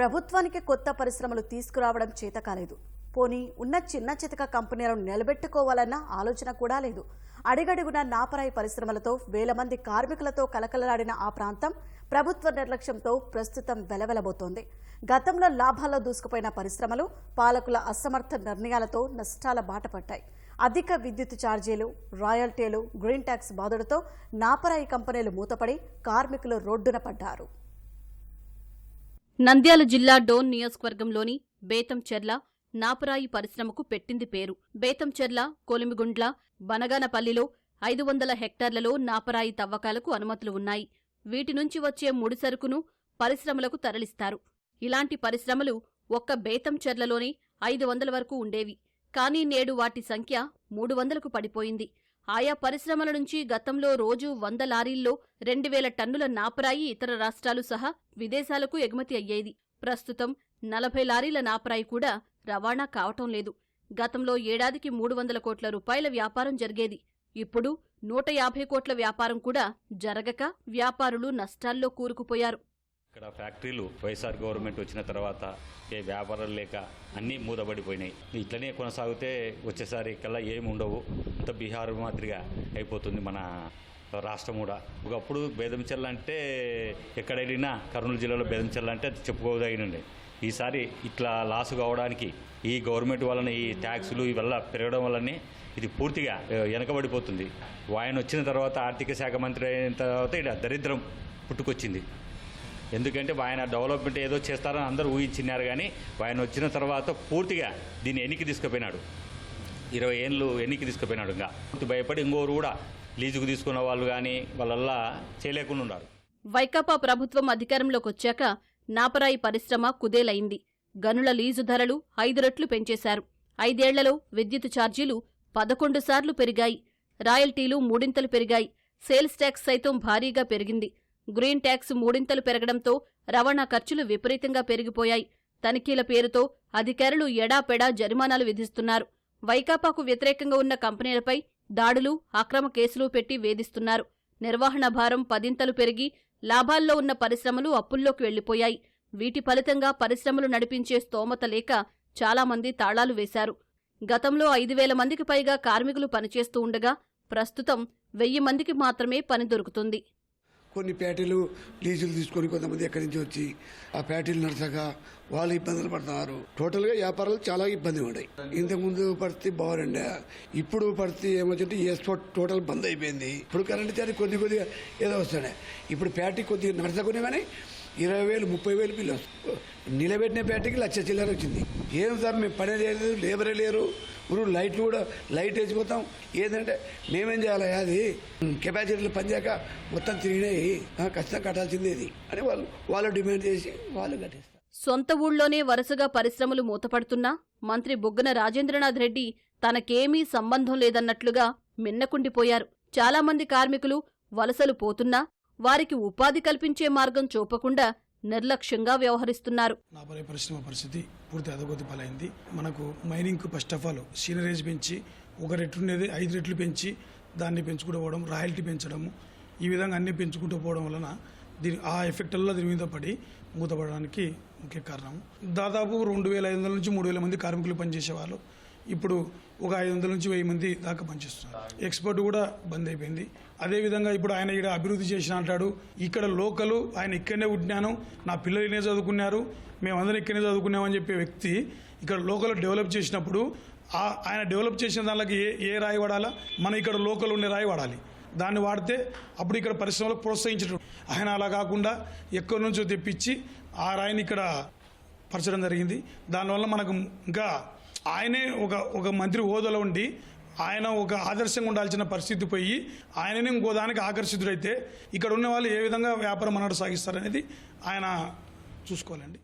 ప్రభుత్వానికి కొత్త పరిశ్రమలు తీసుకురావడం చేత కాలేదు. పోనీ ఉన్న చిన్న చితక కంపెనీలను నిలబెట్టుకోవాలన్న ఆలోచన కూడా లేదు. అడిగడుగున నాపరాయి పరిశ్రమలతో వేల మంది కార్మికులతో కలకలలాడిన ఆ ప్రాంతం ప్రభుత్వ నిర్లక్ష్యంతో ప్రస్తుతం వెలవెలబోతోంది. గతంలో లాభాల్లో దూసుకుపోయిన పరిశ్రమలు పాలకుల అసమర్థ నిర్ణయాలతో నష్టాల బాట పట్టాయి. అధిక విద్యుత్ ఛార్జీలు రాయల్టీలు గ్రీన్ ట్యాక్స్ బాధులతో నాపరాయి కంపెనీలు మూతపడి కార్మికులు రోడ్డున పడ్డారు. నంద్యాల జిల్లా డోన్ నియోజకవర్గంలోని బేతంచెర్ల నాపరాయి పరిశ్రమకు పెట్టింది పేరు. బేతంచెర్ల కొలిమిగుండ్ల బనగానపల్లిలో ఐదు వందల హెక్టార్లలో నాపరాయి తవ్వకాలకు అనుమతులు ఉన్నాయి. వీటి నుంచి వచ్చే ముడి సరుకును పరిశ్రమలకు తరలిస్తారు. ఇలాంటి పరిశ్రమలు ఒక్క బేతంచెర్లలోనే ఐదు వందల వరకు ఉండేవి. కానీ నేడు వాటి సంఖ్య మూడు వందలకు పడిపోయింది. ఆయా పరిశ్రమల నుంచి గతంలో రోజు వంద లారీల్లో రెండు వేల టన్నుల నాపరాయి ఇతర రాష్ట్రాలు సహా విదేశాలకు ఎగుమతి అయ్యేది. ప్రస్తుతం నలభై లారీల నాపరాయి కూడా రవాణా కావటం లేదు. గతంలో ఏడాదికి మూడు వందల కోట్ల రూపాయల వ్యాపారం జరిగేది. ఇప్పుడు నూట యాభై కోట్ల వ్యాపారం కూడా జరగక వ్యాపారులు నష్టాల్లో కూరుకుపోయారు. ఇక్కడ ఫ్యాక్టరీలు వైఎస్ఆర్ గవర్నమెంట్ వచ్చిన తర్వాత ఏ వ్యాపారాలు లేక అన్నీ మూతబడిపోయినాయి. ఇట్లనే కొనసాగితే వచ్చేసారి కల్లా ఏమి ఉండవు. అంత బీహార్ మాదిరిగా అయిపోతుంది మన రాష్ట్రం కూడా. ఒకప్పుడు బేదంచెల్ల చెల్లంటే ఎక్కడ వెళ్ళినా కర్నూలు జిల్లాలో బేదంచెల్ల అంటే అది చెప్పుకోదగినండి ఈసారి ఇట్లా లాసు కావడానికి ఈ గవర్నమెంట్ వలన ఈ ట్యాక్సులు ఇవల్ల పెరగడం వల్లనే ఇది పూర్తిగా వెనకబడిపోతుంది. ఆయన వచ్చిన తర్వాత ఆర్థిక శాఖ మంత్రి అయిన తర్వాత ఇక్కడ దరిద్రం పుట్టుకొచ్చింది. ఎందుకంటే ఆయన డెవలప్మెంట్ ఏదో చేస్తారని అందరూ ఊహించినారు కానీ ఆయన వచ్చిన తర్వాత పూర్తిగా దీన్ని ఎన్నికి తీసుకుపోయినాడు. ఇరవై ఏళ్ళు ఎన్నికి తీసుకుపోయినాడు ఇంకా. పూర్తి భయపడి ఇంకోరు కూడా లీజుకు తీసుకున్న వాళ్ళు కానీ వాళ్ళల్లా చేయలేకుండా ఉన్నారు. వైకాపా ప్రభుత్వం అధికారంలోకి వచ్చాక నాపరాయి పరిశ్రమ కుదేలైంది. గనుల లీజు ధరలు ఐదు రెట్లు పెంచేశారు. ఐదేళ్ళలో విద్యుత్ ఛార్జీలు పదకొండు సార్లు పెరిగాయి. రాయల్టీలు మూడింతలు పెరిగాయి. సేల్స్ ట్యాక్స్ సైతం భారీగా పెరిగింది. గ్రీన్ ట్యాక్స్ మూడింతలు పెరగడంతో రవాణా ఖర్చులు విపరీతంగా పెరిగిపోయాయి. తనిఖీల పేరుతో అధికారులు ఎడాపెడా జరిమానాలు విధిస్తున్నారు. వైకాపాకు వ్యతిరేకంగా ఉన్న కంపెనీలపై దాడులు అక్రమ కేసులు పెట్టి వేధిస్తున్నారు. నిర్వహణ భారం పదింతలు పెరిగి లాభాల్లో ఉన్న పరిశ్రమలు అప్పుల్లోకి వెళ్ళిపోయాయి వీటి ఫలితంగా పరిశ్రమలు నడిపించే స్తోమత లేక చాలామంది తాళాలు వేశారు. గతంలో ఐదు వేల మందికి పైగా కార్మికులు పనిచేస్తూ ఉండగా ప్రస్తుతం వెయ్యి మందికి మాత్రమే పని దొరుకుతుంది. కొన్ని ప్యాటీలు లీజులు తీసుకొని కొంతమంది ఎక్కడి నుంచి వచ్చి ఆ ప్యాటీలు నడచక వాళ్ళు ఇబ్బందులు పడుతున్నారు. టోటల్గా వ్యాపారాలు చాలా ఇబ్బంది పడ్డాయి. ఇంతకుముందు పరిస్థితి బాగుండే. ఇప్పుడు పరిస్థితి ఏమొచ్చింటే ఎక్స్పోర్ట్ టోటల్ బంద్ అయిపోయింది. ఇప్పుడు కరెంట్ ఛార్జ్ కొద్ది కొద్దిగా ఏదో వస్తున్నాయి. ఇప్పుడు ప్యాటీ కొద్దిగా నడచకునే కానీ ఇరవై వేలు ముప్పై వేలు బిల్లు నిలబెట్టిన పేటకి లక్ష చిల్లర వచ్చింది. ఏం సార్ మేము పని లేదు లేబరే లేరు. ఇప్పుడు లైట్లు కూడా లైట్ వేసిపోతాం. ఏంటంటే మేమేం చేయాలి అది కెపాసిటీలు పనిచేయక మొత్తం తిరిగినాయి. ఆ, ఖచ్చితంగా కట్టాల్సిందే ఇది అని వాళ్ళు వాళ్ళు డిమాండ్ చేసి వాళ్ళు కట్టేస్తారు. సొంత ఊళ్ళోనే వరుసగా పరిశ్రమలు మూతపడుతున్నా మంత్రి బుగ్గన రాజేంద్రనాథ్ రెడ్డి తనకేమీ సంబంధం లేదన్నట్లుగా మిన్నకుండిపోయారు. చాలామంది కార్మికులు వలసలు పోతున్నా వారికి ఉపాధి కల్పించే మార్గం చూపకుండా నిర్లక్ష్యంగా వ్యవహరిస్తున్నారు. నాపరే పరిశ్రమ పరిస్థితి పూర్తి అధోగతి పాలైంది. మనకు మైనింగ్కు ఫస్ట్ ఆఫ్ ఆల్ సీనరేజ్ పెంచి ఒక రెట్లు ఉండేది ఐదు రెట్లు పెంచి దాన్ని పెంచుకుంటూ పోవడం రాయల్టీ పెంచడము ఈ విధంగా అన్ని పెంచుకుంటూ పోవడం వలన దీని ఆ ఎఫెక్ట్లలో దీని మీద పడి మూతపడడానికి ముఖ్య కారణం దాదాపు రెండు వేల ఐదు వందల నుంచి మూడు వేల మంది కార్మికులు పనిచేసేవాళ్ళు. ఇప్పుడు ఒక ఐదు వందల నుంచి వెయ్యి మంది దాకా పనిచేస్తున్నారు. ఎక్స్పోర్ట్ కూడా బంద్ అయిపోయింది. అదేవిధంగా ఇప్పుడు ఆయన ఇక్కడ అభివృద్ధి చేసిన అంటాడు ఇక్కడ లోకలు ఆయన ఇక్కడనే ఉంటున్నాను నా పిల్లలు ఇక్కడనే చదువుకున్నారు మేమందరం ఇక్కడనే చదువుకున్నామని చెప్పే వ్యక్తి ఇక్కడ లోకల్ డెవలప్ చేసినప్పుడు ఆ- ఆయన డెవలప్ చేసిన దానికి ఏ ఏ రాయి వాడాలా? మన ఇక్కడ లోకల్ ఉండే రాయి వాడాలి. దాన్ని వాడితే అప్పుడు ఇక్కడ పరిశ్రమలకు ప్రోత్సహించడం. ఆయన అలా కాకుండా ఎక్కడి నుంచో తెప్పించి ఆ రాయిని ఇక్కడ పరచడం జరిగింది. దానివల్ల మనకు ఇంకా ఆయనే ఒక ఒక మంత్రి హోదాలో ఉండి ఆయన ఒక ఆదర్శంగా ఉండాల్సిన పరిస్థితి పోయి ఆయననే ఇంకో దానికి ఆకర్షితుడైతే ఇక్కడ ఉన్న వాళ్ళు ఏ విధంగా వ్యాపారం అన్నాడు సాగిస్తారనేది ఆయన చూసుకోవాలండి.